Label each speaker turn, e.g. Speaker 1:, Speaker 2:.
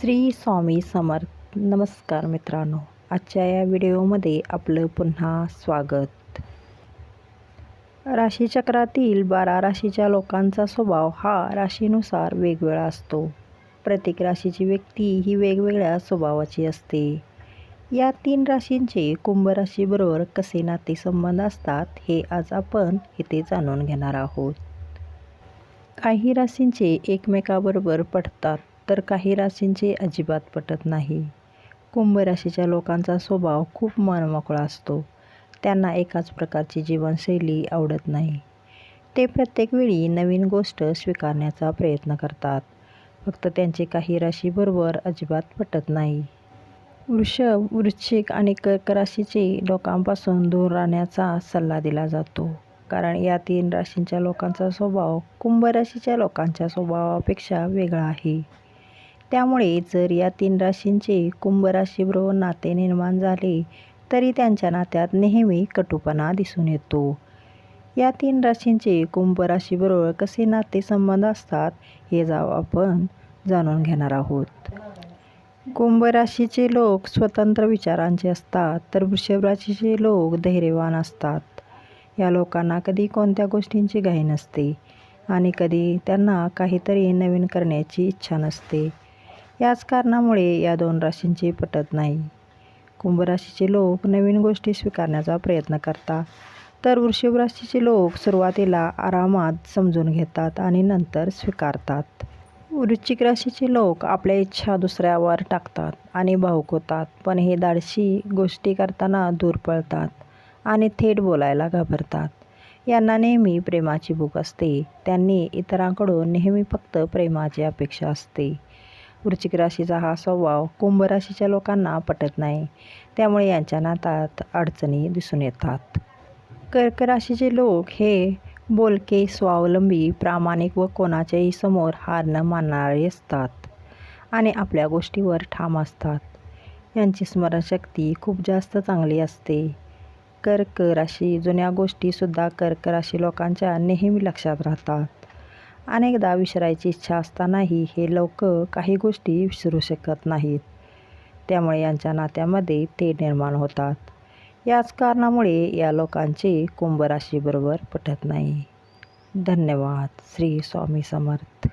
Speaker 1: श्री स्वामी समर्थ. नमस्कार मित्रांनो. आजच्या या व्हिडिओमध्ये आपलं पुन्हा स्वागत. राशीचक्रातील बारा राशीच्या लोकांचा स्वभाव हा राशीनुसार वेगवेगळा असतो. प्रत्येक राशीची व्यक्ती ही वेगवेगळ्या स्वभावाची असते. या तीन राशींचे कुंभ राशीबरोबर कसे नातेसंबंध असतात हे आज आपण इथे जाणून घेणार आहोत. काही राशींचे एकमेकाबरोबर पटतात तर काही राशींचे अजिबात पटत नाही. कुंभ राशीच्या लोकांचा स्वभाव खूप मनमोकळा असतो. त्यांना एकाच प्रकारची जीवनशैली आवडत नाही. ते प्रत्येक वेळी नवीन गोष्ट स्वीकारण्याचा प्रयत्न करतात. फक्त त्यांचे काही राशीबरोबर अजिबात पटत नाही. वृषभ वृश्चिक आणि कर्क राशीचे लोकांपासून दूर राहण्याचा सल्ला दिला जातो. कारण या तीन राशींच्या लोकांचा स्वभाव कुंभ राशीच्या लोकांच्या स्वभावापेक्षा वेगळा आहे. त्यामुळे जर या तीन राशींचे कुंभ राशीबरोबर नाते निर्माण झाले तरी त्यांच्या नात्यात नेहमी कटुपणा दिसून येतो. या तीन राशींचे कुंभ राशीबरोबर कसे नातेसंबंध असतात हे जाव आपण जाणून घेणार आहोत. कुंभ राशीचे लोक स्वतंत्र विचारांचे असतात तर वृषभ राशीचे लोक धैर्यवान असतात. या लोकांना कधी कोणत्या गोष्टींची घाई नसते आणि कधी त्यांना काहीतरी नवीन करण्याची इच्छा नसते. याच कारणामुळे या दोन राशींचे पटत नाही. कुंभ राशीचे लोक नवीन गोष्टी स्वीकारण्याचा प्रयत्न करतात. तर वृषभ राशीचे लोक सुरुवातीला आरामात समजून घेतात आणि नंतर स्वीकारतात. वृश्चिक राशीचे लोक आपल्या इच्छा दुसऱ्यावर टाकतात आणि भावुक होतात पण हे धाडशी गोष्टी करताना दूर पळतात आणि थेट बोलायला घाबरतात. यांना नेहमी प्रेमाची भूक असते. त्यांनी इतरांकडून नेहमी फक्त प्रेमाची अपेक्षा असते. वृश्चिक राशीचा हा स्वभाव कुंभ राशीच्या लोकांना पटत नाही. त्यामुळे यांच्या नातात अडचणी दिसून येतात. कर्क राशीचे लोक हे बोलके स्वावलंबी प्रामाणिक व कोणाच्याही समोर हार न मानणारे असतात आणि आपल्या गोष्टीवर ठाम असतात. यांची स्मरणशक्ती खूप जास्त चांगली असते. कर्क राशी जुन्या गोष्टीसुद्धा कर्क राशी लोकांच्या नेहमी लक्षात राहतात. अनेकदा विसरायची इच्छा असतानाही हे लोक काही गोष्टी विसरू शकत नाहीत. त्यामुळे यांच्या नात्यामध्ये ते निर्माण होतात. याच कारणामुळे या लोकांचे कुंभराशीबरोबर पटत नाही. धन्यवाद. श्री स्वामी समर्थ.